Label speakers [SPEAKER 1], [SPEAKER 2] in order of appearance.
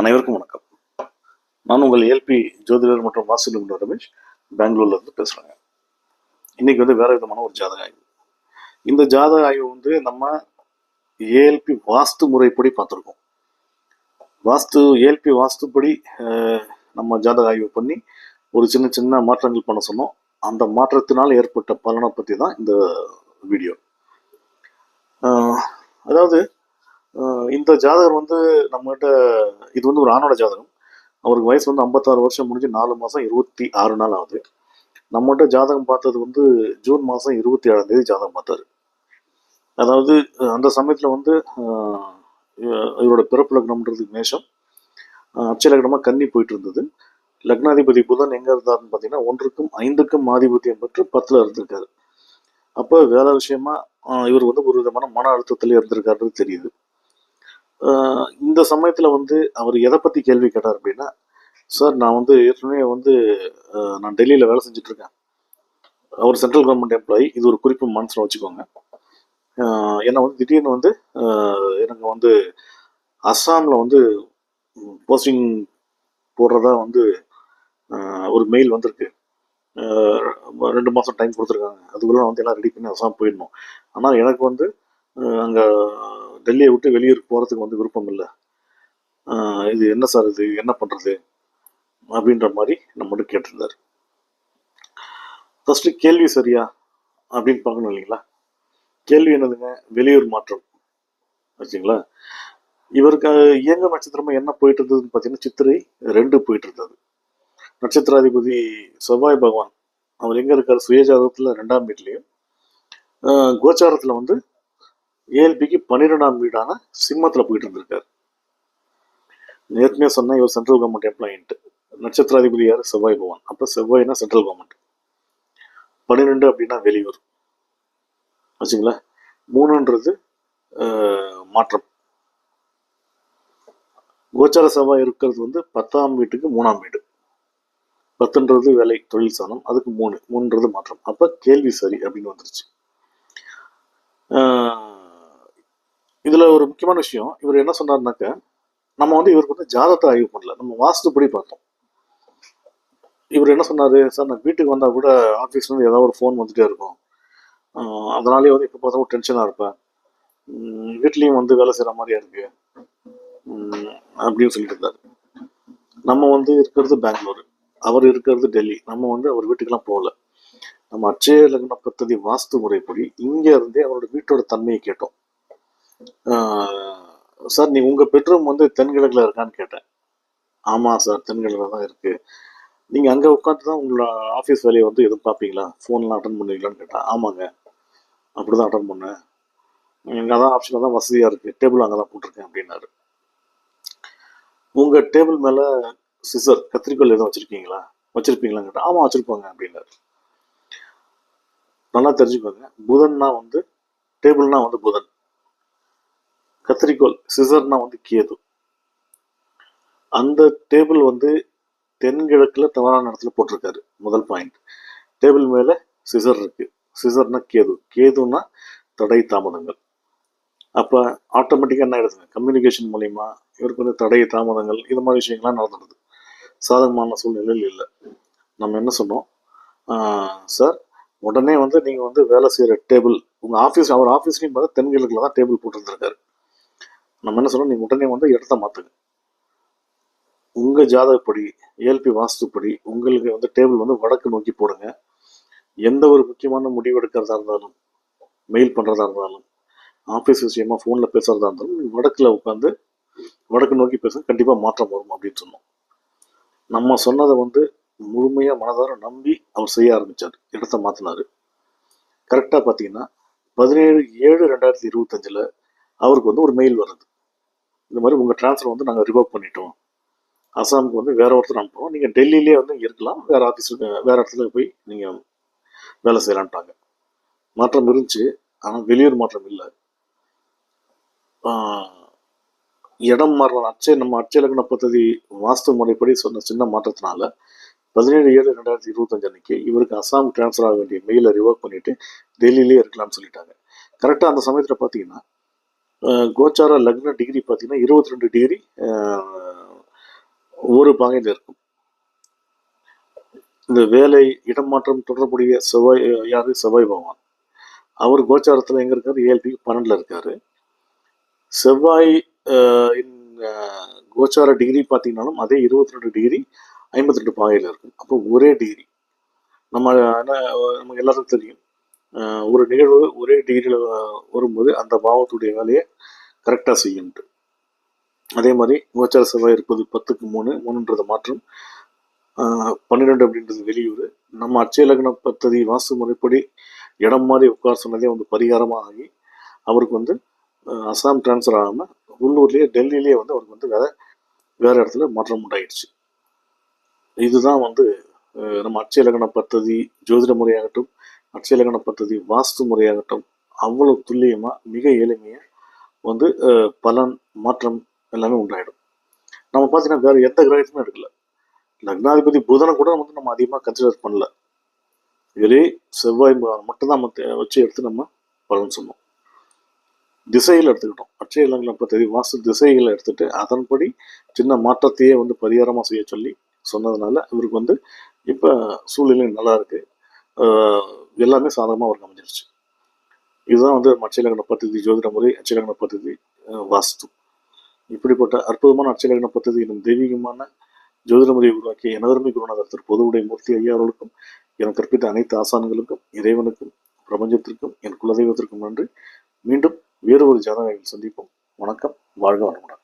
[SPEAKER 1] அனைவருக்கும் வணக்கம். நான் உங்கள் ஏல்பி ஜோதிடர் மற்றும் வாசு ரமேஷ். பெங்களூர்ல இருந்து பேசுறேங்க. இன்னைக்கு வந்து வேற விதமான ஒரு ஜாதக ஆய்வு. இந்த ஜாதக ஆய்வு வந்து நம்ம ஏஎல்பி வாஸ்து முறைப்படி பார்த்துருக்கோம். வாஸ்து ஏஎல்பி வாஸ்துப்படி நம்ம ஜாதக ஆய்வு பண்ணி ஒரு சின்ன சின்ன மாற்றங்கள் பண்ண சொன்னோம். அந்த மாற்றத்தினால் ஏற்பட்ட பலனை பற்றி தான் இந்த வீடியோ. அதாவது இந்த ஜாதகர் வந்து நம்மகிட்ட இது வந்து ஒரு ஆணோட ஜாதகம். அவருக்கு வயசு வந்து ஐம்பத்தாறு வருஷம் முடிஞ்சு நாலு மாதம் இருபத்தி ஆறு நாள் ஆகுது. நம்மகிட்ட ஜாதகம் பார்த்தது வந்து ஜூன் மாதம் இருபத்தி ஏழாம் தேதி ஜாதகம் பார்த்தாரு. அதாவது அந்த சமயத்தில் வந்து இவரோட பிறப்பு லக்னம்ன்றது மேஷம். அச்ச லக்னமாக கன்னி போயிட்டு இருந்தது. லக்னாதிபதி புதன் எங்கே இருந்தாருன்னு பார்த்தீங்கன்னா ஒன்றுக்கும் ஐந்துக்கும் ஆதிபத்தியம் பெற்று பத்தில் இருந்திருக்காரு. அப்போ வேலை விஷயமா இவர் வந்து ஒரு விதமான மன அழுத்தத்தில் இருந்திருக்காருன்னு தெரியுது. இந்த சமயத்தில் வந்து அவர் எதை பற்றி கேள்வி கேட்டார் அப்படின்னா சார் நான் வந்து ஏற்கனவே வந்து நான் டெல்லியில் வேலை செஞ்சுட்ருக்கேன். அவர் சென்ட்ரல் கவர்மெண்ட் எம்ப்ளாயி. இது ஒரு குறிப்பு மனசில் வச்சுக்கோங்க. ஏன்னா வந்து திடீர்னு வந்து எனக்கு வந்து அஸ்ஸாமில் வந்து போஸ்டிங் போடுறதா வந்து ஒரு மெயில் வந்திருக்கு. ரெண்டு மாதம் டைம் கொடுத்துருக்காங்க. அதுக்குள்ளே நான் வந்து எல்லாம் ரெடி பண்ணி அஸ்ஸாம் போயிடணும். ஆனால் எனக்கு வந்து அங்கே டெல்லியை விட்டு வெளியூர் போகிறதுக்கு வந்து விருப்பம் இல்லை இது என்ன சார் இது? என்ன பண்ணுறது அப்படின்ற மாதிரி நம்மகிட்ட கேட்டிருந்தார். ஃபஸ்ட்டு கேள்வி சரியா? அப்படின்னு பார்க்கணும் இல்லைங்களா? கேள்வி என்னதுங்க? வெளியூர் மாற்றம். வச்சுங்களா? இவருக்கு இயங்க நட்சத்திரமா என்ன போயிட்டு இருந்ததுன்னு பார்த்தீங்கன்னா சித்திரை ரெண்டு போயிட்டு இருந்தது. நட்சத்திராதிபதி செவ்வாய் பகவான். அவர் எங்கே இருக்கார்? சுயஜாதகத்தில் ரெண்டாம் வீட்லேயும். கோச்சாரத்தில் வந்து ஏஎல்பிக்கு பன்னிரெண்டாம் வீடான சிம்மத்தில் போயிட்டு இருந்திருக்காரு நேர்மையாக சொன்ன இவர் சென்ட்ரல் கவர்மெண்ட் எம்ப்ளாயின்ட்டு நட்சத்திராதிபதி யாரு? செவ்வாய் பகவான். அப்போ செவ்வாய்னா சென்ட்ரல் கவர்மெண்ட் பன்னிரெண்டு அப்படின்னா வெளியூர். வச்சுங்களா மூணுன்றது ஆஹ், மாற்றம். கோச்சார செவ்வாய் இருக்கிறது வந்து பத்தாம் வீட்டுக்கு மூணாம் வீடு. பத்துன்றது வேலை தொழில் சாணம் அதுக்கு மூணு. மூணுன்றது மாற்றம். அப்போ கேள்வி சரி அப்படின்னு வந்துருச்சு. இதில் ஒரு முக்கியமான விஷயம். இவர் என்ன சொன்னார்னாக்க நம்ம வந்து இவருக்கு வந்து ஜாதத்தை ஆய்வு பண்ணல. நம்ம வாஸ்துப்படி பார்த்தோம். இவர் என்ன சொன்னார்? சார் நான் வீட்டுக்கு வந்தால் கூட ஆஃபீஸ்லேருந்து ஏதாவது ஒரு ஃபோன் வந்துட்டே இருக்கும். அதனாலே அதனாலேயே வந்து இப்போ பார்த்தாலும் டென்ஷனாக இருப்பேன். வீட்லேயும் வந்து வேலை செய்கிற மாதிரியா இருக்கு. அப்படின்னு சொல்லிட்டு இருந்தார். நம்ம வந்து இருக்கிறது பெங்களூர். அவர் இருக்கிறது டெல்லி. நம்ம வந்து அவர் வீட்டுக்கெல்லாம் போகல. நம்ம அச்சய லக்ன பத்ததி வாஸ்து முறைப்படி இங்கே இருந்தே அவரோட வீட்டோட தன்மையை கேட்டோம். சார் நீங்கள் உங்கள் பெட்ரூம் வந்து தென்கிழக்கில் இருக்கான்னு கேட்டேன். ஆமாம் சார் தென்கிழக்கில் தான் இருக்குது நீங்கள் அங்கே உட்காந்து தான் உங்களோட ஆஃபீஸ் வேலையை வந்து எதுவும் பார்ப்பீங்களா ஃபோன்லாம் அட்டன் பண்ணுவீங்களான்னு கேட்டேன். ஆமாங்க. அப்படி தான் அட்டன் பண்ணேன். இங்கே தான் ஆப்ஷனில் தான் வசதியாக இருக்குது டேபிள் அங்கே தான் போட்டிருக்கேன் அப்படின்னாரு. உங்கள் டேபிள் மேலே சிசர் கத்திரிக்கோல் எதுவும் வச்சுருக்கீங்களா? வச்சுருப்பீங்களான்னு கேட்டேன். ஆமாம் வச்சுருப்பாங்க அப்படின்னாரு. நல்லா தெரிஞ்சுக்கோங்க. புதன்னா வந்து டேபிள்னா வந்து புதன். கத்திரிக்கோள் சிசர்னா வந்து கேது. அந்த டேபிள் வந்து தென்கிழக்கில் தவறான இடத்துல போட்டிருக்காரு. முதல் பாயிண்ட் டேபிள் மேலே சிசர் இருக்கு. சிசர்னா கேது. கேதுன்னா தடை தாமதங்கள். அப்போ ஆட்டோமேட்டிக்காக என்ன ஆயிடுதுங்க? கம்யூனிகேஷன் மூலிமா இவருக்கு வந்து தடை தாமதங்கள் இது மாதிரி விஷயங்கள்லாம் நடந்துடுது. சாதகமான சூழ்நிலையில் இல்லை. நம்ம என்ன சொன்னோம்? சார் உடனே வந்து நீங்கள் வந்து வேலை செய்கிற டேபிள் உங்கள் ஆஃபீஸ் அவர் ஆஃபீஸ்லையும் பார்த்தா தென்கிழக்கில் தான் டேபிள் போட்டிருந்திருக்காரு. நம்ம என்ன சொன்னோம் நீ உடனே வந்து இடத்த மாத்துங்க. உங்க ஜாதகப்படி ஏல்பி வாஸ்துப்படி உங்களுக்கு வந்து டேபிள் வந்து வடக்கு நோக்கி போடுங்க. எந்த ஒரு முக்கியமான முடிவு எடுக்கிறதா இருந்தாலும் மெயில் பண்றதா இருந்தாலும் ஆஃபீஸ் விஷயமா ஃபோனில் பேசுறதா இருந்தாலும் நீ வடக்குல உட்காந்து வடக்கு நோக்கி பேசுங்க. கண்டிப்பாக மாற்றம் வரும் அப்படின்னு சொன்னோம். நம்ம சொன்னதை வந்து முழுமையாக மனதார நம்பி அவர் செய்ய ஆரம்பிச்சார். இடத்த மாற்றினார் கரெக்டா பார்த்தீங்கன்னா பதினேழு ஏழு ரெண்டாயிரத்தி இருபத்தஞ்சுல அவருக்கு வந்து ஒரு மெயில் வருது. இந்த மாதிரி உங்கள் டிரான்ஸ்ஃபர் வந்து நாங்கள் ரிவோக் பண்ணிட்டோம். அசாமுக்கு வந்து வேற ஒருத்தர் அனுப்புகிறோம் நீங்கள் டெல்லியிலே வந்து இருக்கலாம். வேறு ஆஃபீஸில் வேறு இடத்துல போய் நீங்கள் வேலை செய்யலான்ட்டாங்க மாற்றம் இருந்துச்சு. ஆனால் வெளியூர் மாற்றம் இல்லை. இடம் மாறுற அச்சை நம்ம அச்சய லக்ன பദ്ധதி வாஸ்து முறைப்படி சொன்ன சின்ன மாற்றத்தினால பதினேழு ஏழு ரெண்டாயிரத்தி இருபத்தஞ்சு அன்னைக்கு இவருக்கு அசாம் டிரான்ஸ்ஃபர் ஆக வேண்டிய மெயிலை ரிவோக் பண்ணிட்டு டெல்லியிலே இருக்கலாம்னு சொல்லிட்டாங்க. கரெக்டாக அந்த சமயத்தில் பார்த்தீங்கன்னா கோச்சார லக்ன டிகிரி பார்த்தீங்கன்னா இருபத்தி ரெண்டு டிகிரி ஒரு பாகையில் இருக்கும். இந்த வேலை இடமாற்றம் தொடர்புடைய செவ்வாய் யாரு? செவ்வாய் பகவான். அவர் கோச்சாரத்தில் எங்கே இருக்காரு? ஏஎல்பி பன்னெண்டில் இருக்காரு. செவ்வாய் இன், கோச்சார டிகிரி பார்த்தீங்கன்னாலும் அதே இருபத்தி ரெண்டு டிகிரி ஐம்பத்தி ரெண்டு பாகையில் இருக்கும். அப்போ ஒரே டிகிரி நம்ம என்ன, நமக்கு எல்லாருக்கும் தெரியும். ஒரு நிகழ்வு ஒரே டிகிரியில் வரும்போது அந்த பாவத்துடைய வேலையை கரெக்டாக செய்யும்ட்டு அதே மாதிரி கோச்சார செவ்வாய் இருப்பது பத்துக்கு மூணு மூணுன்றது மாற்றம். ஆஹ் பன்னிரெண்டு அப்படின்றது வெளியூர். நம்ம அச்சய லக்ன பத்ததி வாஸ்து முறைப்படி இடம் மாதிரி உட்கார சொன்னதே வந்து பரிகாரமாக ஆகி அவருக்கு வந்து அசாம் டிரான்ஸ்ஃபர் ஆகாமல் உள்ளூர்லேயே டெல்லியிலேயே வந்து அவருக்கு வந்து வேற வேற இடத்துல மாற்றம் உண்டாயிடுச்சு இதுதான் வந்து நம்ம அச்சய லக்ன பத்ததி ஜோதிட முறையாகட்டும் அச்சய லக்ன பத்ததி வாஸ்து முறையாகட்டும் அவ்வளவு துல்லியமாக மிக எளிமையாக வந்து பலன் மாற்றம் எல்லாமே உண்டாயிடும். நம்ம பார்த்தீங்கன்னா வேறு எந்த கிரகத்தையுமே எடுக்கல. லக்னாதிபதி புதனை கூட வந்து நம்ம அதிகமாக கன்சிடர் பண்ணல. வெறே செவ்வாய் மட்டும்தான் நம்ம வச்சு எடுத்து நம்ம பலன் சொன்னோம். திசையில் எடுத்துக்கிட்டோம். அச்சய இலங்கை பற்றி வாஸ்து திசைகளை எடுத்துட்டு அதன்படி சின்ன மாற்றத்தையே வந்து பரிகாரமாக செய்ய சொல்லி சொன்னதுனால இவருக்கு வந்து இப்போ சூழ்நிலை நல்லா இருக்குது எல்லாமே சாதகமாக அவருக்கு அமைஞ்சிருச்சு. இதுதான் வந்து அச்சலகன பத்ததி ஜோதிட முறை அச்சலகன பத்ததி வாஸ்து. இப்படிப்பட்ட அற்புதமான அச்சலகன பத்ததி என்னும் தெய்வீகமான ஜோதிட முறையை உருவாக்கிய எனதர்மை குருநாதர் பொதுவுடைய மூர்த்தி ஐயா என கற்பித்த அனைத்து ஆசான்களுக்கும் இறைவனுக்கும் பிரபஞ்சத்திற்கும் என் குலதெய்வத்திற்கும் நன்றி. மீண்டும் வேறு ஒரு ஜாதகங்கள் சந்திப்போம். வணக்கம். வாழ்க வளமுடன்.